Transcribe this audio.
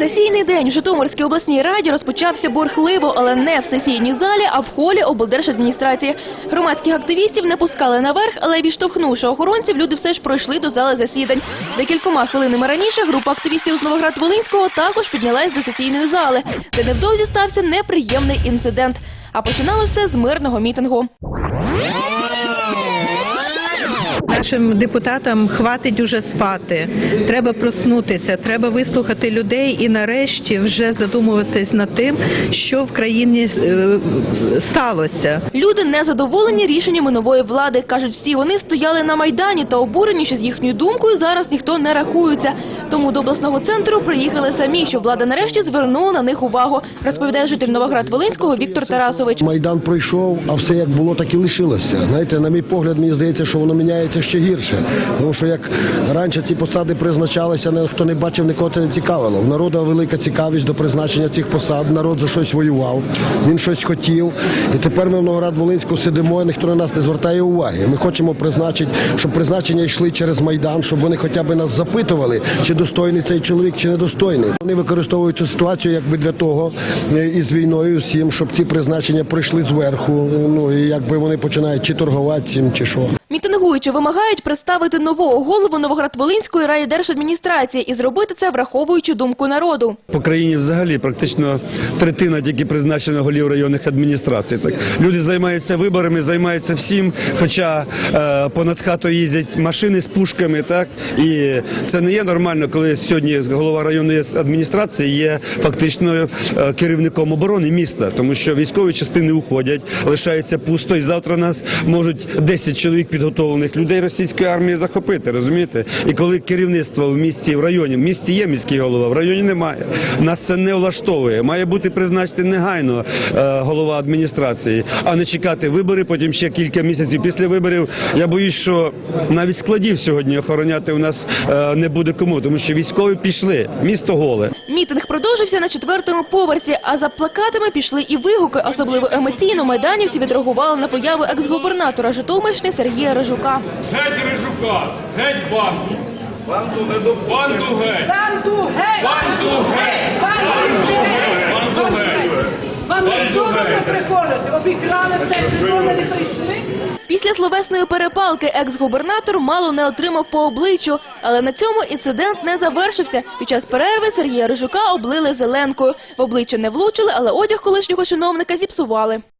Сесійний день в Житомирській обласній раді розпочався бурхливо, але не в сесійній залі, а в холі облдержадміністрації. Громадських активістів не пускали наверх, але відштовхнувши охоронців, люди все ж пройшли до зали засідань. Декількома хвилинами раніше група активістів з Новоград-Волинського також піднялась до сесійної зали, де невдовзі стався неприємний інцидент. А починало все з мирного мітингу. Нашим депутатам хватить уже спати. Треба проснутися, треба вислухати людей і нарешті вже задумуватись над тим, що в країні е, сталося. Люди не задоволені рішеннями нової влади. Кажуть, всі вони стояли на Майдані та обурені, що з їхньою думкою зараз ніхто не рахується. Тому до обласного центру приїхали самі, щоб влада нарешті звернула на них увагу, розповідає житель Новоград-Волинського Віктор Тарасович. Майдан пройшов, а все як було, так і лишилося. Знаєте, на мій погляд, мені здається, що воно міняється ще гірше. Тому що як раніше ці посади призначалися, ніхто не бачив, нікого це не цікавило. В народу велика цікавість до призначення цих посад. Народ за щось воював, він щось хотів. І тепер ми в Новоград-Волинську сидимо, і ніхто на нас не звертає уваги. Ми хочемо призначити, щоб призначення йшли через Майдан, щоб вони хоча б нас запитували, чи достойний цей чоловік, чи недостойний. Вони використовують цю ситуацію якби для того е, і з війною всім, щоб ці призначення прийшли зверху. Ну і якби вони починають чи торгувати цим, чи що. Мітингуючі вимагають представити нового голову Новоград-Волинської райдержадміністрації і зробити це, враховуючи думку народу. По країні взагалі практично третина тільки призначена голів районних адміністрацій. Так люди займаються виборами, займаються всім, хоча е, понад хатою їздять машини з пушками, так і це не є нормально, коли сьогодні голова районної адміністрації є фактично е, керівником оборони міста, тому що військові частини уходять, лишається пусто, і завтра нас можуть 10 чоловік підготовлених людей російської армії захопити. Розумієте? І коли керівництво в місті, в районі, в місті є міський голова, в районі немає. Нас це не влаштовує. Має бути призначений негайно е, голова адміністрації, а не чекати вибори. Потім ще кілька місяців після виборів. Я боюсь, що навіть складів сьогодні охороняти у нас е, не буде кому, тому що військові пішли. Місто голе. Мітинг продовжився на четвертому поверсі, а за плакатами пішли і вигуки. Особливо емоційно майданівці відреагували на появу екс-губернатора Житомирщини Сергія Рижука. Геть Рижука, геть банду. Банду не до банду геть. Банду геть! Банду геть. Банду геть! Банду геть. Вам Банду не приходити? Обікрали все, Житомирі прийшли? Після словесної перепалки екс-губернатор мало не отримав по обличчю, але на цьому інцидент не завершився. Під час перерви Сергія Рижука облили зеленкою. В обличчя не влучили, але одяг колишнього чиновника зіпсували.